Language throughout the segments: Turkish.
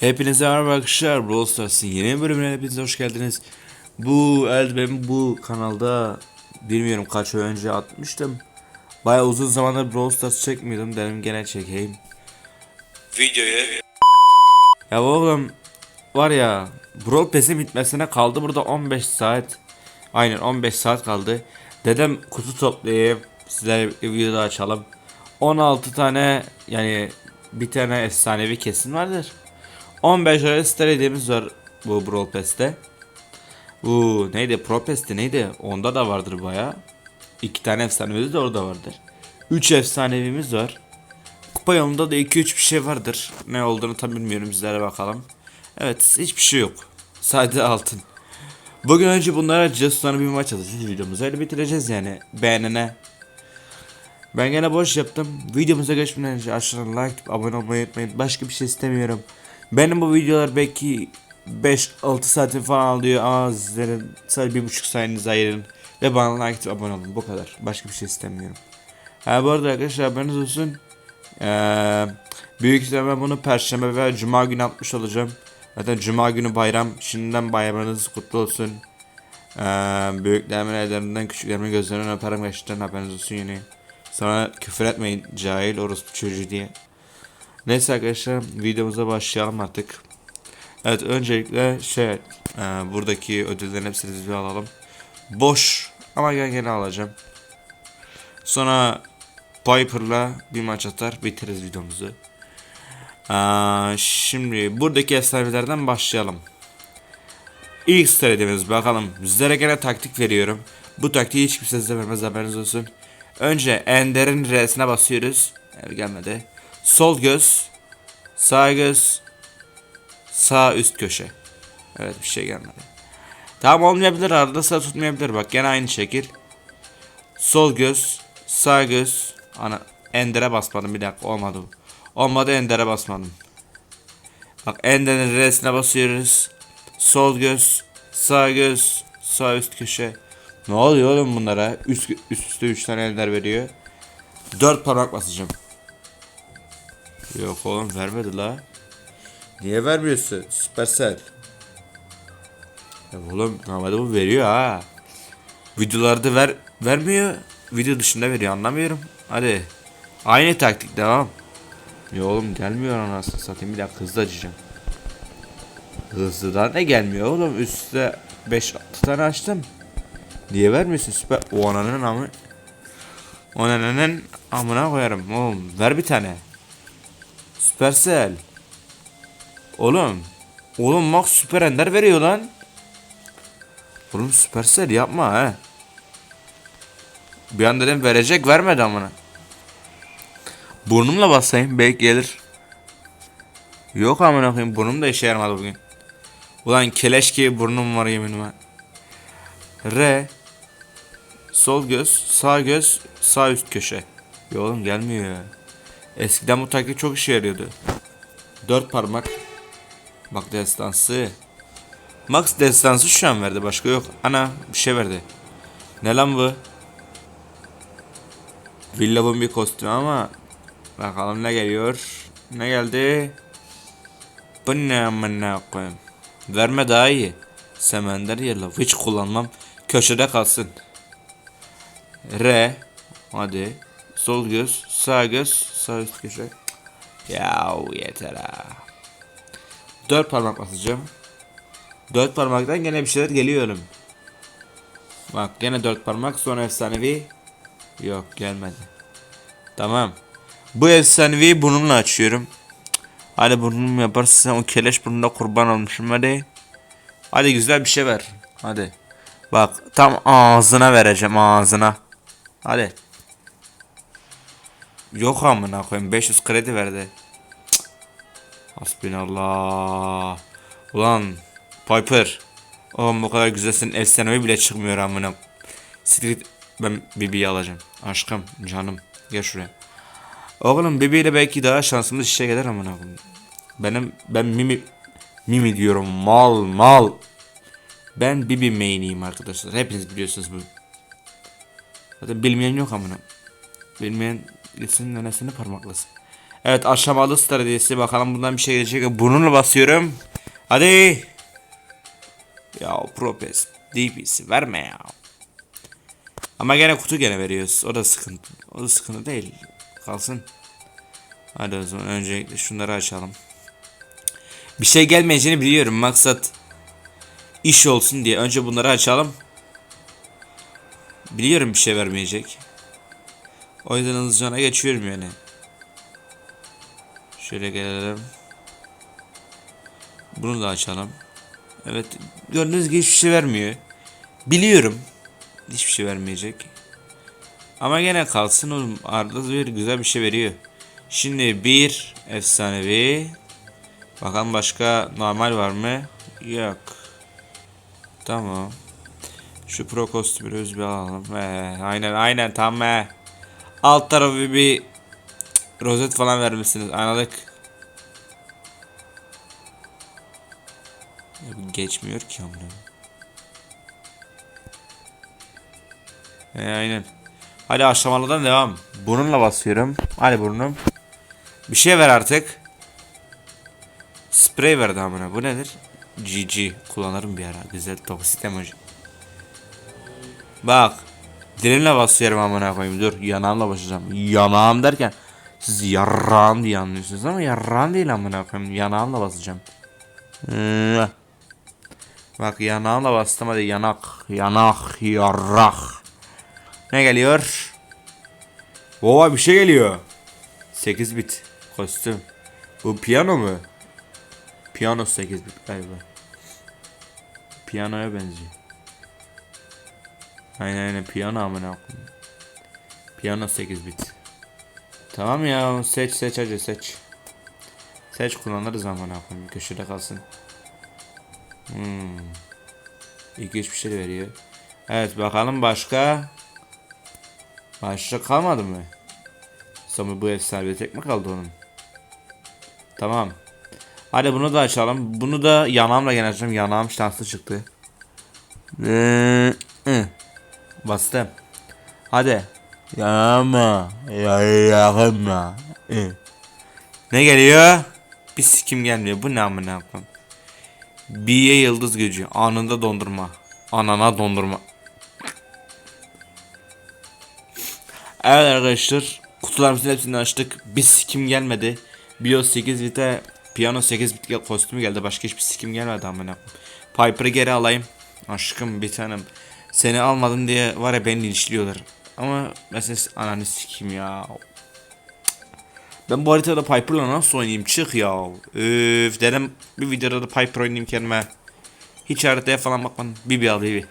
Hepinize merhaba arkadaşlar. Brawl Stars'ın yeni bölümüne hepinize hoş geldiniz. Bu el ben bu kanalda bilmiyorum kaç ay önce atmıştım. Baya uzun zamandır Brawl Stars çekmiyordum. Dedim gene çekeyim. Videoyu. Ya oğlum var ya Brawl Pass'in bitmesine kaldı burada 15 saat. Aynen 15 saat kaldı. Dedim kutu toplayayım. Sizlerle birlikte videoda açalım. 16 tane yani bir tane efsanevi kesin vardır. 15 öyle star var bu Brawl Pass'te. Bu neydi? Pro Pass'te neydi? Onda da vardır baya. İki tane efsanevimiz de orada vardır. 3 efsanevimiz var. Kupa yolunda da 2-3 bir şey vardır. Ne olduğunu tam bilmiyorum sizlere bakalım. Evet hiçbir şey yok. Sadece altın. Bugün önce bunları açacağız bir maç atacağız videomuzu öyle bitireceğiz yani beğenene. Ben gene boş yaptım. Videomuza geçmeden önce aşağıdan like, abone olmayı unutmayın. Başka bir şey istemiyorum. Benim bu videolar belki 5-6 saatin falan alıyor ama sizlerin sadece bir buçuk saniyenizi ayırın. Ve bana like atıp abone olun. Bu kadar. Başka bir şey istemiyorum. Ha bu arada arkadaşlar haberiniz olsun. Ee, büyük ihtimalle bunu perşembe ve cuma günü atmış olacağım. Zaten cuma günü bayram. Şimdiden bayramınız kutlu olsun. Ee, büyüklerimin ellerinden küçüklerimin gözlerinden öperim gerçekten haberiniz olsun yine. Sonra küfür etmeyin cahil orospu çocuğu diye. Neyse arkadaşlar videomuza başlayalım artık. Evet öncelikle şey e, buradaki ödüllerin hepsini bir alalım. Boş ama gel gene alacağım. Sonra Piper'la bir maç atar bitiririz videomuzu. Aa, şimdi buradaki efsanelerden başlayalım. İlk söylediğimiz bakalım. Sizlere gene taktik veriyorum. Bu taktiği hiç kimse size vermez haberiniz olsun. Önce Ender'in R'sine basıyoruz. Evet, gelmedi. Sol göz, sağ göz, sağ üst köşe. Evet bir şey gelmedi. Tamam olmayabilir arada sıra tutmayabilir bak gene aynı şekil. Sol göz, sağ göz. Ana Ender'e basmadım bir dakika olmadı. Olmadı Ender'e basmadım. Bak Ender'in R'sine basıyoruz. Sol göz, sağ göz, sağ üst köşe. Ne oluyor oğlum bunlara? Üst, üst üste 3 tane Ender veriyor. 4 parmak basacağım. Yok oğlum vermedi la. Niye vermiyorsun? Supercell. Ya oğlum normalde bu veriyor ha. Videolarda ver vermiyor. Video dışında veriyor anlamıyorum. Hadi. Aynı taktik devam. Ya oğlum gelmiyor anasını satayım bir dakika hızlı açacağım. Hızlıdan ne gelmiyor oğlum üstte 5 tane açtım. Niye vermiyorsun süper? O ananın amı. O ananın amına koyarım oğlum ver bir tane. Supercell. Oğlum. Oğlum Max Süper Ender veriyor lan. Oğlum Supercell yapma he. Bir an dedim verecek vermedi amına. Burnumla basayım belki gelir. Yok amına koyayım burnum da işe yaramadı bugün. Ulan keleş gibi burnum var yeminime. R Sol göz, sağ göz, sağ üst köşe. Ya oğlum gelmiyor ya. Eskiden bu taktik çok işe yarıyordu. Dört parmak. Bak destansı. Max destansı şu an verdi başka yok. Ana bir şey verdi. Ne lan bu? Villab'ın bir kostümü ama bakalım ne geliyor. Ne geldi? Bu ne amına koyayım. Verme daha iyi. Semender yerle hiç kullanmam. Köşede kalsın. R hadi sol göz sağ göz sağ üst köşe ya yeter ha. Dört parmak basacağım. Dört parmaktan gene bir şeyler geliyorum bak gene dört parmak sonra efsanevi yok gelmedi. Tamam. Bu efsanevi bununla açıyorum. Hadi burnum yaparsın o keleş burnunda kurban olmuşum hadi. Hadi güzel bir şey ver. Hadi. Bak tam ağzına vereceğim ağzına. Hadi. Yok amına koyayım 500 kredi verdi. Cık. Hasbinallah. Ulan Piper. Oğlum bu kadar güzelsin efsanevi bile çıkmıyor amına. Siktir ben Bibi'yi alacağım. Aşkım canım gel şuraya. Oğlum Bibi ile belki daha şansımız işe gelir amına koyayım. Benim ben Mimi Mimi diyorum mal mal. Ben Bibi main'iyim arkadaşlar. Hepiniz biliyorsunuz bu. Zaten bilmeyen yok amına. Bilmeyen gitsin nenesini parmaklasın. Evet aşamalı stratejisi bakalım bundan bir şey gelecek. Bununla basıyorum. Hadi. Ya Propes DP'si verme ya. Ama gene kutu gene veriyoruz. O da sıkıntı. O da sıkıntı değil. Kalsın. Hadi o zaman öncelikle şunları açalım. Bir şey gelmeyeceğini biliyorum. Maksat iş olsun diye. Önce bunları açalım. Biliyorum bir şey vermeyecek. O yüzden hızlıca ona geçiyorum yani. Şöyle gelelim. Bunu da açalım. Evet gördüğünüz gibi hiçbir şey vermiyor. Biliyorum. Hiçbir şey vermeyecek. Ama gene kalsın oğlum. Arada bir güzel bir şey veriyor. Şimdi bir efsanevi. Bakalım başka normal var mı? Yok. Tamam. Şu pro kostümü bir alalım. He, aynen aynen tam he. Alt tarafı bir rozet falan vermişsiniz. Anladık. Ya bu geçmiyor ki amına. He aynen. Hadi aşamalıdan devam. Bununla basıyorum. Hadi burnum. Bir şey ver artık. Sprey verdi amına. Bu nedir? GG. Kullanırım bir ara. Güzel toksik emoji. Bak. Dilimle basıyorum amına koyayım. Dur yanağımla basacağım. Yanağım derken siz yarrağım diye anlıyorsunuz ama yarrağım değil amına koyayım. Yanağımla basacağım. Bak yanağımla bastım hadi yanak. Yanak. Yarrak. Ne geliyor? Baba bir şey geliyor. 8 bit kostüm. Bu piyano mu? Piyano 8 bit galiba. Piyanoya benziyor. Aynen aynen piyano amına. Piyano 8 bit. Tamam ya seç seç hadi seç. Seç kullanırız amına koyayım köşede kalsın. Hmm. İlginç bir şey veriyor. Evet bakalım başka. Başka kalmadı mı? Sonra bu efsane tek mi kaldı onun? Tamam. Hadi bunu da açalım. Bunu da yanağımla gene açacağım. Yanağım şanslı çıktı. Ee. Bastım. Hadi. Yanağıma. Ya yakınma. I. Ne geliyor? Bir sikim gelmiyor. Bu ne amına koyayım? B'ye yıldız gücü. Anında dondurma. Anana dondurma. Evet arkadaşlar. Kutularımızın hepsini açtık. Bir sikim gelmedi. Bio 8 bite Piyano 8 bit kostümü geldi. Başka hiçbir sikim gelmedi amına. Piper'ı geri alayım. Aşkım bir tanem. Seni almadım diye var ya beni linçliyorlar. Ama mesela ananı sikim ya. Ben bu haritada Piper'la nasıl oynayayım? Çık ya. Öf dedim bir videoda da Piper oynayayım kendime. Hiç haritaya falan bakmadım. Bibi al Bibi.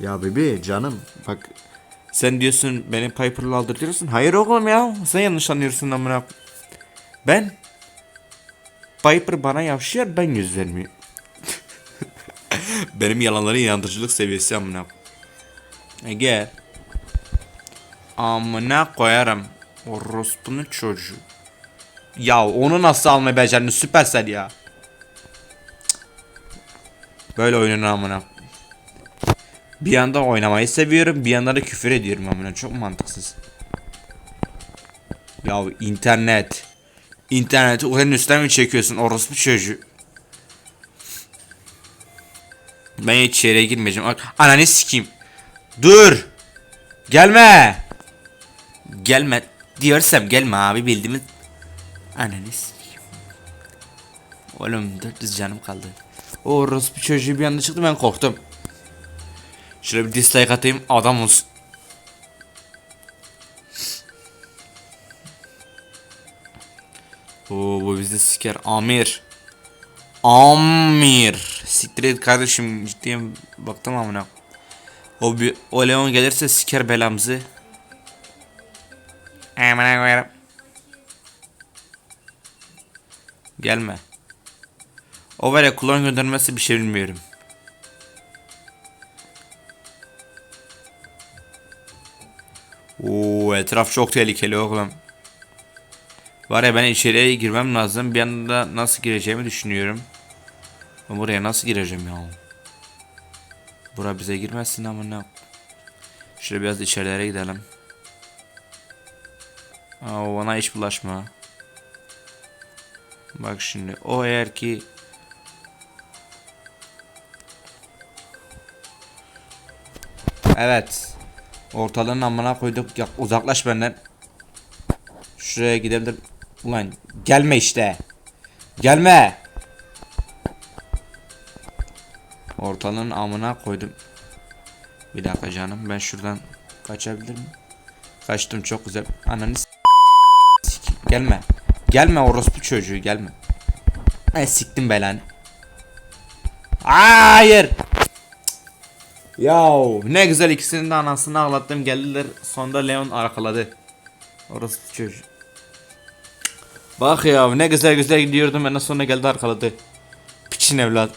Ya Bibi canım bak sen diyorsun beni Piper'la aldırtıyorsun. Hayır oğlum ya. Sen yanlış anlıyorsun amına. Ben Piper bana yavşıyor ben yüz vermiyorum. Benim yalanların inandırıcılık seviyesi amına. E gel. Amına koyarım. Orospunun çocuğu. Ya onu nasıl almayı becerdin süpersel ya. Böyle oyunun amına. Bir yanda oynamayı seviyorum, bir yanda da küfür ediyorum amına. Çok mantıksız. Ya internet. İnterneti ulanın üstten mi çekiyorsun orospu çocuğu? Ben hiç içeriye girmeyeceğim. Ananı sikeyim. Dur. Gelme. Gelme diyorsam gelme abi bildiğimiz. Ananı sikeyim. Oğlum 400 canım kaldı. O orospu çocuğu bir anda çıktı ben korktum. Şöyle bir dislike atayım adam olsun. Oo bu bizi siker. Amir. Amir. Siktir et kardeşim ciddiyim baktım amına. O bir o Leon gelirse siker belamızı. Amına koyarım. Gelme. O var ya kullan göndermesi bir şey bilmiyorum. Oo etraf çok tehlikeli oğlum. Var ya ben içeriye girmem lazım. Bir anda nasıl gireceğimi düşünüyorum. Ben buraya nasıl gireceğim ya? Bura bize girmezsin ama ne? Şöyle biraz içerilere gidelim. Aa, bana hiç bulaşma. Bak şimdi o eğer ki Evet. Ortalığın amına koyduk. Ya, uzaklaş benden. Şuraya gidebilir. Ulan gelme işte. Gelme. Ortalığın amına koydum. Bir dakika canım ben şuradan kaçabilir miyim? Kaçtım çok güzel. Ananı Gelme. Gelme orospu çocuğu gelme. Ben siktim belanı. Hayır. Yav ne güzel ikisinin de anasını ağlattım geldiler sonunda Leon arkaladı. Orospu çocuğu. Bak ya ne güzel güzel gidiyordum en sonra geldi arkaladı. Piçin evlat.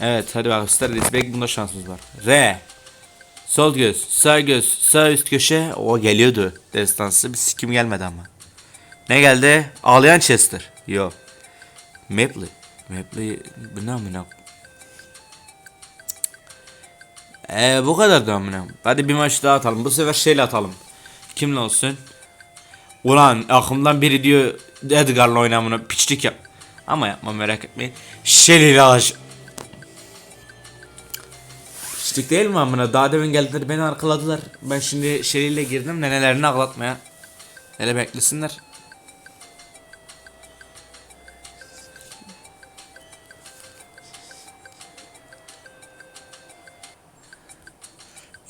Evet hadi bak gösteririz belki bunda şansımız var. R. Sol göz, sağ göz, sağ üst köşe. O geliyordu destansı bir sikim gelmedi ama. Ne geldi? Ağlayan Chester. Yo. Mapley. Mapley bu ne amına? Eee bu kadar da amına. Hadi bir maç daha atalım. Bu sefer şeyle atalım. Kimle olsun? Ulan aklımdan biri diyor Edgar'la oynamına piçlik yap. Ama yapma merak etmeyin. Shelly ile alacağım. Piçlik değil mi amına? Daha demin geldiler beni arkaladılar. Ben şimdi Shelly ile girdim nenelerini ağlatmaya. Hele beklesinler.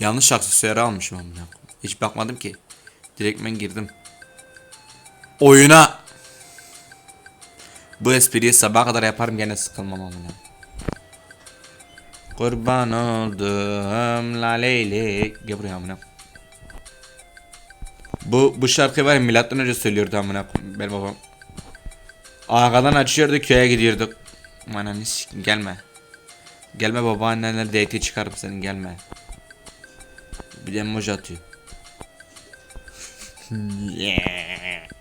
Yanlış aksesuarı almışım amına. Hiç bakmadım ki. Direkt ben girdim. Oyuna. Bu espriyi sabaha kadar yaparım gene sıkılmam amına. Kurban oldum la leylek. Gel buraya amına. Bu bu şarkı var ya milattan önce söylüyordu amına benim babam. Arkadan açıyordu köye gidiyorduk. Sikim gelme. Gelme babaannenle date çıkarım senin gelme. Bir de emoji atıyor. Yeah.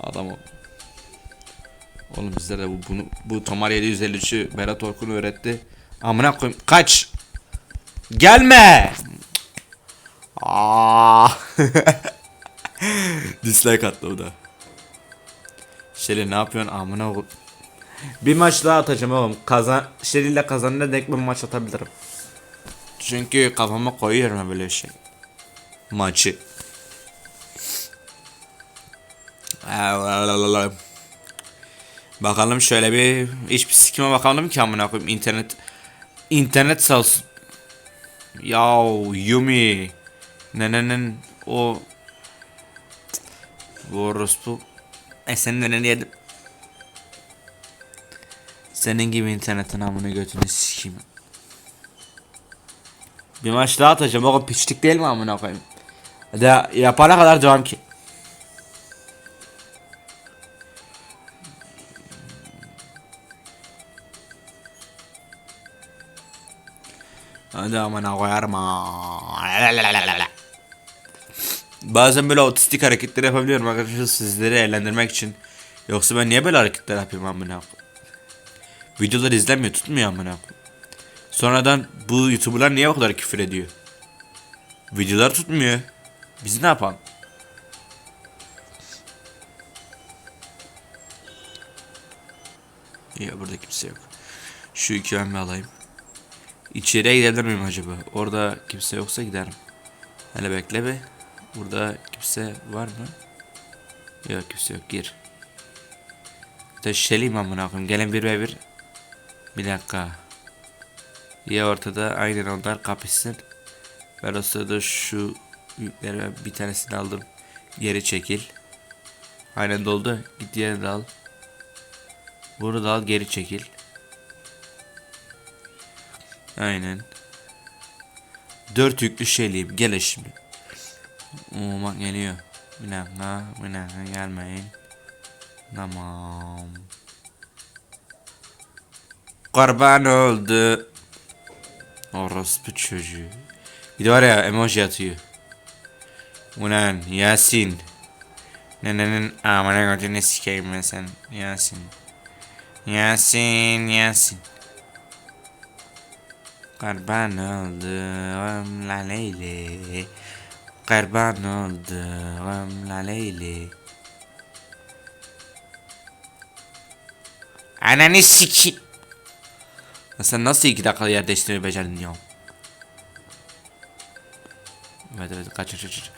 Adam o. Oğlum bizlere de bu bunu bu Tomar 753'ü Berat Orkun öğretti. Amına koyayım kaç. Gelme. Aa. Dislike attı o da. Şeli ne yapıyorsun amına koy. Bir maç daha atacağım oğlum. Kazan Şeli ile kazanınca denk bir maç atabilirim. Çünkü kafama koyuyorum böyle şey. Maçı. Bakalım şöyle bir hiçbir sikime bakalım ki amına koyayım internet internet sağ olsun. Yav Yumi nenenin o bu orospu e senin neneni yedim. Senin gibi internetin amına götünü sikeyim. Bir maç daha atacağım. O piçlik değil mi amına koyayım? De yapana kadar devam ki. Hadi amına koyarım ha. Bazen böyle otistik hareketler yapabiliyorum arkadaşlar sizleri eğlendirmek için. Yoksa ben niye böyle hareketler yapayım amına? Videolar izlenmiyor tutmuyor amına. Sonradan bu YouTuber'lar niye o kadar küfür ediyor? Videolar tutmuyor. Biz ne yapalım? Ya burada kimse yok. Şu iki bir alayım. İçeriye gidebilir miyim acaba? Orada kimse yoksa giderim. Hele bekle be. Burada kimse var mı? Yok kimse yok gir. Taşıyalım amına koyayım. Gelin bir ve bir. Bir dakika. Ya ortada aynen onlar kapışsın. Ben o sırada şu yükleri ben bir tanesini aldım. Geri çekil. Aynen doldu. Git diğerini al. Bunu da al geri çekil. Aynen. Dört yüklü şeyliyim. Gel şimdi. Oo geliyor. Bir dakika. Bir dakika gelmeyin. Tamam. Kurban oldu. Orospu çocuğu. Bir de var ya emoji atıyor. Ulan Yasin. Nenenin amına götünü sikeyim ben sen. Yasin. Yasin Yasin. Kurban oldum la leyli Kurban oldum la leyli Ananı siki Sen nasıl iki dakikada yer değiştirmeyi becerdin ya? Evet evet kaç kaç kaç.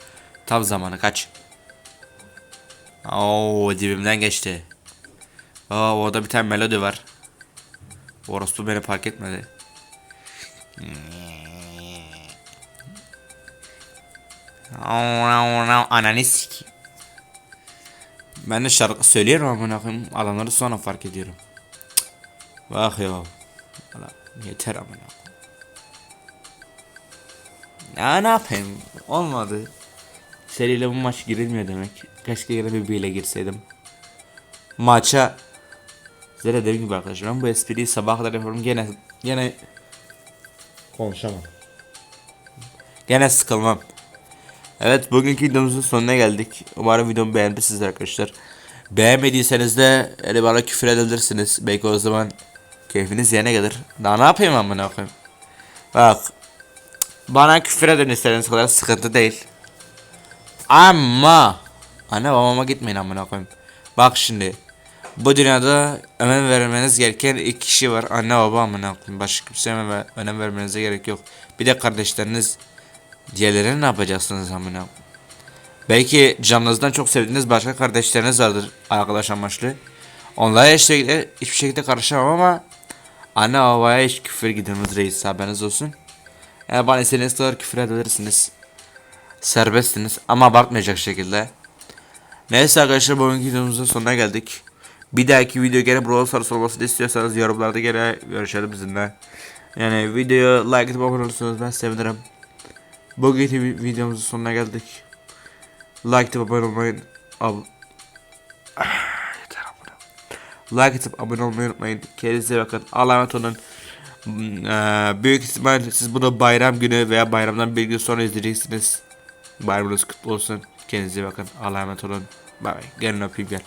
Tam zamanı kaç. Oo dibimden geçti. Aa orada bir tane melodi var. Orospu beni fark etmedi. Ananı siki. Ben de şarkı söylüyorum amına koyayım. Adamları sonra fark ediyorum. Bak ya. Yeter koyayım. Ya ne yapayım? Olmadı. Seriyle bu maç girilmiyor demek. Keşke yine bir bile girseydim. Maça de dediğim gibi arkadaşlar ben bu espriyi sabah kadar yapıyorum gene gene konuşamam. Gene sıkılmam. Evet bugünkü videomuzun sonuna geldik. Umarım videomu beğenmişsiniz arkadaşlar. Beğenmediyseniz de hani bana küfür edebilirsiniz. Belki o zaman keyfiniz yerine gelir. Daha ne yapayım amına koyayım. Bak. Bana küfür edin istediğiniz kadar sıkıntı değil. Ama anne babama gitmeyin amına koyayım. Bak şimdi. Bu dünyada önem vermeniz gereken iki kişi var. Anne baba amına koyayım. Başka kimseye önem, vermenize gerek yok. Bir de kardeşleriniz. Diğerlerini ne yapacaksınız amına? Belki canınızdan çok sevdiğiniz başka kardeşleriniz vardır arkadaş amaçlı. Onlara hiçbir şekilde, hiçbir şekilde karışamam ama anne babaya hiç küfür gidilmez reis haberiniz olsun. Yani bana istediğiniz kadar küfür edebilirsiniz. Serbestsiniz ama abartmayacak şekilde. Neyse arkadaşlar bugünkü videomuzun sonuna geldik. Bir dahaki video gene Brawl Stars olmasını istiyorsanız yorumlarda gene görüşelim bizimle. Yani videoyu like atıp abone olursanız ben sevinirim. Bugünkü vi- videomuzun sonuna geldik. Like atıp abone olmayı... Ab. Like atıp abone olmayı unutmayın. Kendinize bakın. Allah'a emanet olun. Hmm, eee, büyük ihtimal siz bunu bayram günü veya bayramdan bir gün sonra izleyeceksiniz. Bayramınız kutlu olsun. Kendinize bakın. Allah'a emanet olun. Bay bay. Gelin öpeyim gel.